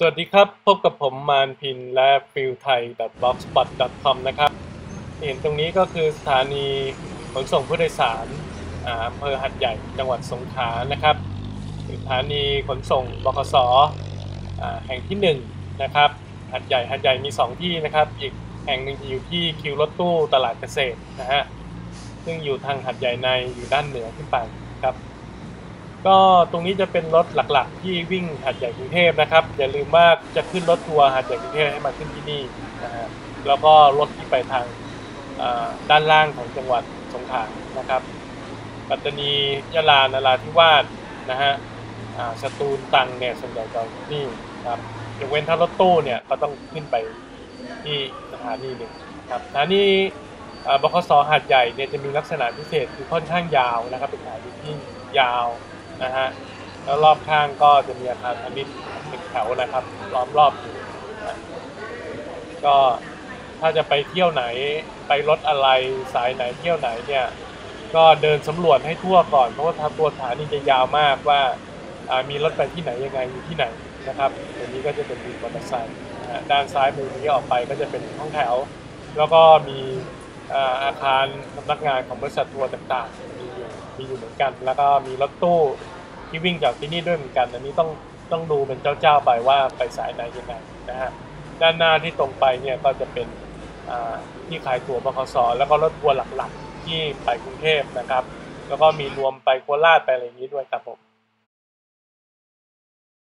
สวัสดีครับ พบกับผมมานพินและฟิลไทย .blogspot com นะครับ เห็นตรงนี้ก็คือสถานีขนส่งผู้โดยสารอำเภอหัดใหญ่จังหวัดสงขลานะครับสถานีขนส่งบขสอแห่งที่1นงนะครับ หัดใหญ่หัดใหญ่มี 2 ที่นะครับ อีกแห่งหนึ่งอยู่ที่คิวรถตู้ตลาดเกษตรนะฮะซึ่งอยู่ทางหัดใหญ่ในอยู่ด้านเหนือขึ้นไปครับ ก็ตรงนี้จะเป็นรถหลักๆ ที่วิ่งหัดใหญ่กรุงเทพนะครับ อย่าลืมว่าจะขึ้นรถทัวร์หัดใหญ่กรุงเทพให้มาขึ้นที่นี่นะฮะแล้วก็รถที่ไปทางด้านล่างของจังหวัดสงขลานะครับ ปัตตานียะลานราธิวาสนะฮะอ่าสตูลตังเนี่ยส่วนใหญ่จะนี่ครับยกเว้นถ้ารถตู้เนี่ยก็ต้องขึ้นไปที่สถานีหนึ่งครับสถานีบขสหัดใหญ่เนี่ยจะมีลักษณะพิเศษคือค่อนข้างยาวนะครับเป็นสถานีที่ยาว นะฮะแล้วรอบข้างก็จะมีอาคารพาณิชย์เป็นแถวนะครับล้อมรอบอยู่นะก็ถ้าจะไปเที่ยวไหนไปรถอะไรสายไหนเที่ยวไหนเนี่ย ก็เดินสำรวจให้ทั่วก่อนเพราะว่าทางตัวสถานนี่จะยาวมากว่ามีรถไปที่ไหนยังไงอยู่ที่ไหนนะครับตรงนี้ก็จะเป็นวินมอเตอร์ไซค์ด้านซ้ายมือนี้ออกไปก็จะเป็นห้องแถว แล้วก็มีอาอาคารสำนักงานของบริษัททัวร์ต่างๆ มีอยู่เหมือนกัน แล้วก็มีรถตู้ที่วิ่งจากที่นี่ด้วยเหมือนกันอันนี้ต้องต้องดูเป็นเจ้าๆไปว่าไปสายไหนยังไงนะฮะด้านหน้าที่ตรงไปเนี่ยก็จะเป็นที่ขายตั๋วบขสแล้วก็รถทัวร์หลักๆ ที่ไปกรุงเทพนะครับ แล้วก็มีรวมไปโคราชไปอะไรอย่างนี้ด้วยครับผม